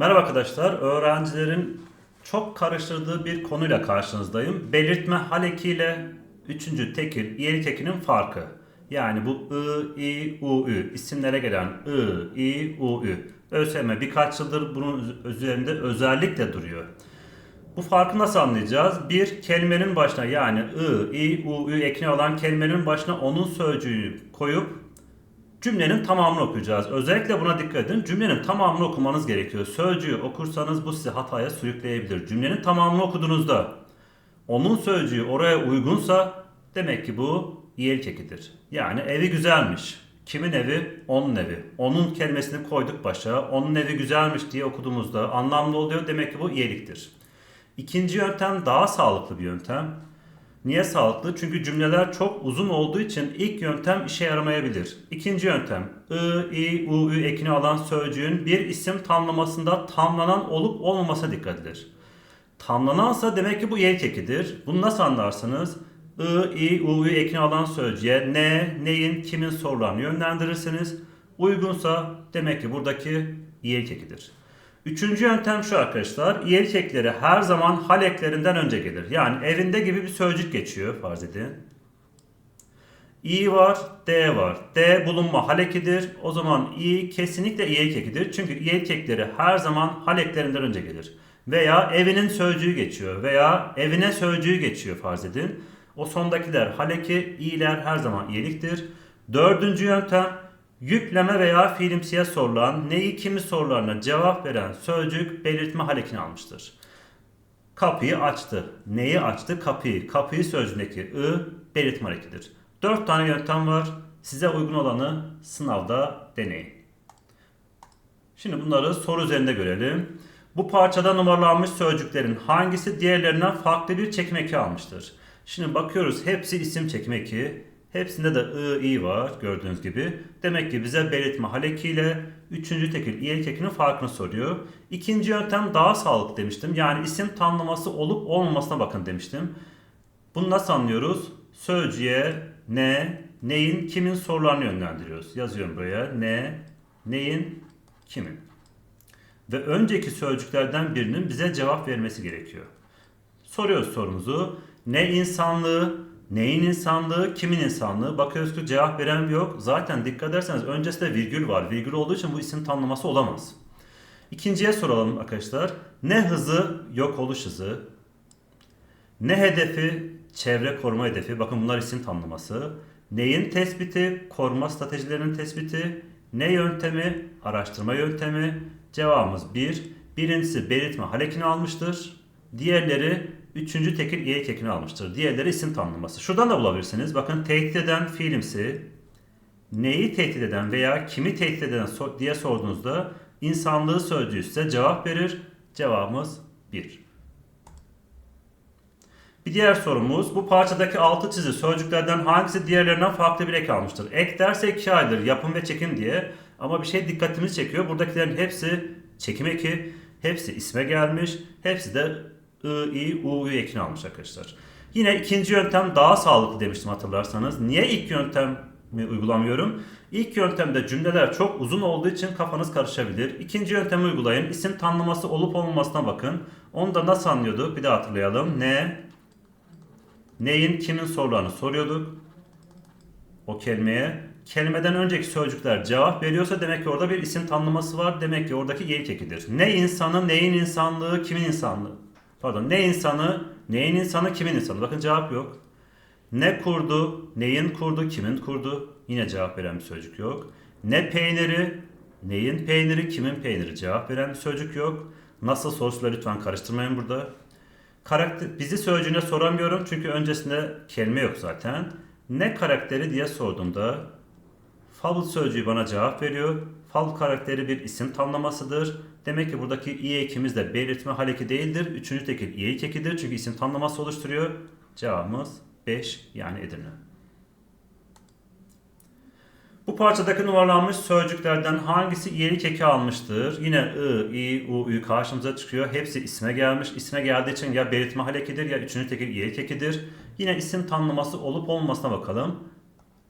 Merhaba arkadaşlar, öğrencilerin çok karıştırdığı bir konuyla karşınızdayım. Belirtme hal eki ile üçüncü tekil, iyelik ekinin farkı. Yani bu I, I, U, Ü isimlere gelen I, I, U, Ü. ÖSYM birkaç yıldır bunun üzerinde özellikle duruyor. Bu farkı nasıl anlayacağız? Bir kelimenin başına yani I, I, U, Ü ekine olan kelimenin başına onun sözcüğü koyup Cümlenin tamamını okuyacağız. Özellikle buna dikkat edin. Cümlenin tamamını okumanız gerekiyor. Sözcüğü okursanız bu sizi hataya sürükleyebilir. Cümlenin tamamını okuduğunuzda onun sözcüğü oraya uygunsa demek ki bu iyilik ekidir. Yani evi güzelmiş. Kimin evi? Onun evi. Onun kelimesini koyduk başa. Onun evi güzelmiş diye okuduğumuzda anlamlı oluyor. Demek ki bu iyiliktir. İkinci yöntem daha sağlıklı bir yöntem. Niye sağlıklı? Çünkü cümleler çok uzun olduğu için ilk yöntem işe yaramayabilir. İkinci yöntem I, I, U, Ü ekini alan sözcüğün bir isim tamlamasında tamlanan olup olmamasına dikkat edilir. Tamlanansa demek ki bu iyilik ekidir. Bunu nasıl anlarsınız? I, I, U, Ü ekini alan sözcüğe ne, neyin, kimin sorularını yönlendirirsiniz. Uygunsa demek ki buradaki iyilik ekidir. Üçüncü yöntem şu arkadaşlar. İyelik ekleri her zaman hal eklerinden önce gelir. Yani evinde gibi bir sözcük geçiyor farz edin. İ var, D var. D bulunma hal ekidir. O zaman İ kesinlikle iyelik ekidir. Çünkü iyelik ekleri her zaman hal eklerinden önce gelir. Veya evinin sözcüğü geçiyor. Veya evine sözcüğü geçiyor farz edin. O sondakiler hal eki, i'ler her zaman iyeliktir. Dördüncü yöntem yükleme veya fiilimsiye sorulan neyi kimi sorularına cevap veren sözcük belirtme hal ekini almıştır. Kapıyı açtı. Neyi açtı? Kapıyı. Kapıyı sözcüğündeki ı belirtme harekidir. Dört tane yöntem var. Size uygun olanı sınavda deneyin. Şimdi bunları soru üzerinde görelim. Bu parçada numaralanmış sözcüklerin hangisi diğerlerinden farklı bir çekim eki almıştır? Şimdi bakıyoruz hepsi isim çekim eki. Hepsinde de ı, i var gördüğünüz gibi. Demek ki bize belirtme hal ekiyle üçüncü tekil iyelik ekinin farkını soruyor. İkinci yöntem daha sağlıklı demiştim. Yani isim tamlaması olup olmamasına bakın demiştim. Bunu nasıl anlıyoruz? Sözcüğe ne, neyin, kimin sorularını yönlendiriyoruz. Yazıyorum buraya. Ne, neyin, kimin. Ve önceki sözcüklerden birinin bize cevap vermesi gerekiyor. Soruyoruz sorumuzu. Ne insanlığı, neyin insanlığı, kimin insanlığı? Bakıyoruz ki cevap veren yok. Zaten dikkat ederseniz öncesinde virgül var. Virgül olduğu için bu isim tanımlaması olamaz. İkinciye soralım arkadaşlar. Ne hızı, yok oluş hızı. Ne hedefi, çevre koruma hedefi. Bakın bunlar isim tanımlaması. Neyin tespiti, koruma stratejilerinin tespiti. Ne yöntemi, araştırma yöntemi. Cevabımız 1. Birincisi belirtme hal ekini almıştır. Diğerleri üçüncü tekil iyelik ekini almıştır. Diğerleri isim tanımlaması. Şuradan da bulabilirsiniz. Bakın tehdit eden fiilimsi, neyi tehdit eden veya kimi tehdit eden diye sorduğunuzda insanlığı sözcüğü size cevap verir. Cevabımız 1. Bir diğer sorumuz bu parçadaki altı çizili sözcüklerden hangisi diğerlerinden farklı bir ek almıştır? Ek derse iki aydır yapım ve çekim diye ama bir şey dikkatimizi çekiyor. Buradakilerin hepsi çekim eki, hepsi isme gelmiş, hepsi de I, I, U, Ü ekini almış arkadaşlar. Yine ikinci yöntem daha sağlıklı demiştim hatırlarsanız. Niye ilk yöntemi uygulamıyorum? İlk yöntemde cümleler çok uzun olduğu için kafanız karışabilir. İkinci yöntemi uygulayın. İsim tanımlaması olup olmamasına bakın. Onu da nasıl anlıyorduk? Bir daha hatırlayalım. Ne, neyin, kimin sorularını soruyorduk. O kelimeye. Kelimeden önceki sözcükler cevap veriyorsa demek ki orada bir isim tanımlaması var. Demek ki oradaki iyilik ekidir. Ne insanı, neyin insanlığı, kimin insanlığı. Pardon ne insanı, neyin insanı, kimin insanı. Bakın cevap yok. Ne kurdu, neyin kurdu, kimin kurdu. Yine cevap veren bir sözcük yok. Ne peyniri, neyin peyniri, kimin peyniri. Cevap veren bir sözcük yok. Nasıl soruları lütfen karıştırmayın burada. Karakter, bizi sözcüğüne soramıyorum çünkü öncesinde kelime yok zaten. Ne karakteri diye sorduğumda Fable sözcüğü bana cevap veriyor. Fable karakteri bir isim tamlamasıdır. Demek ki buradaki i ekimiz de belirtme hal eki değildir. Üçüncü tekil i ekidir çünkü isim tamlaması oluşturuyor. Cevabımız 5 yani Edirne. Bu parçadaki numaralanmış sözcüklerden hangisi iyelik eki almıştır? Yine I, I, U, Ü karşımıza çıkıyor. Hepsi isme gelmiş. İsme geldiği için ya belirtme hal ekidir ya üçüncü tekil iyelik ekidir. Yine isim tanımlaması olup olmamasına bakalım.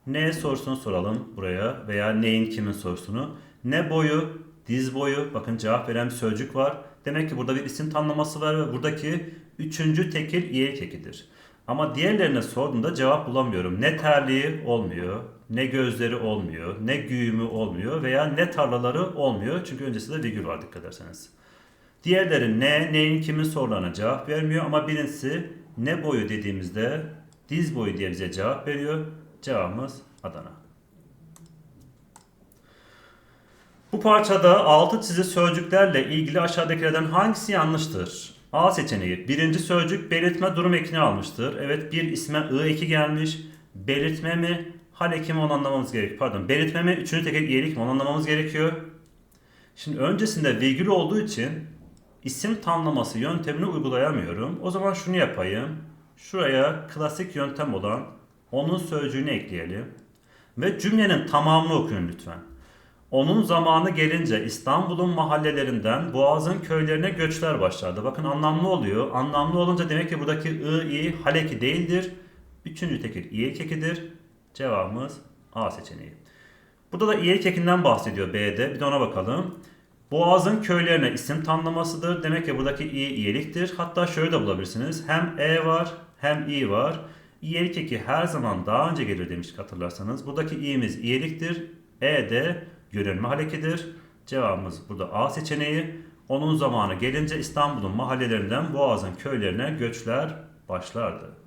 Ne sorusunu soralım buraya veya neyin kimin sorusunu. Ne boyu, diz boyu. Bakın cevap veren bir sözcük var. Demek ki burada bir isim tanımlaması var ve buradaki üçüncü tekil iyilik ekidir. Ama diğerlerine sorduğumda cevap bulamıyorum. Ne terliği olmuyor, ne gözleri olmuyor, ne güğümü olmuyor veya ne tarlaları olmuyor. Çünkü öncesinde virgül var dikkat ederseniz. Diğerleri ne, neyin kimin sorularına cevap vermiyor ama birincisi ne boyu dediğimizde diz boyu diye bize cevap veriyor. Cevabımız Adana. Bu parçada altı çizili sözcüklerle ilgili aşağıdakilerden hangisi yanlıştır? A seçeneği. Birinci sözcük belirtme durum ekini almıştır. Evet bir isme ı eki gelmiş. Belirtme mi? Hal eki mi onu anlamamız gerekiyor. Pardon. Belirtme mi? Üçüncü tekil iyilik mi onu anlamamız gerekiyor. Şimdi öncesinde virgül olduğu için isim tanımlaması yöntemini uygulayamıyorum. O zaman şunu yapayım. Şuraya klasik yöntem olan onun sözcüğünü ekleyelim. Ve cümlenin tamamını okuyun lütfen. Onun zamanı gelince İstanbul'un mahallelerinden Boğaz'ın köylerine göçler başlardı. Bakın anlamlı oluyor. Anlamlı olunca demek ki buradaki ı, i, haleki değildir. Üçüncü tekil i kekidir. Cevabımız A seçeneği. Burada da i kekinden bahsediyor B'de. Bir de ona bakalım. Boğaz'ın köylerine isim tanımlamasıdır. Demek ki buradaki i iyeliktir. Hatta şöyle de bulabilirsiniz. Hem e var hem i var. İyelik eki her zaman daha önce gelir demiştik hatırlarsanız. Buradaki i'miz iyeliktir. E de yönelme harekidir. Cevabımız burada A seçeneği. Onun zamanı gelince İstanbul'un mahallelerinden Boğaz'ın köylerine göçler başlardı.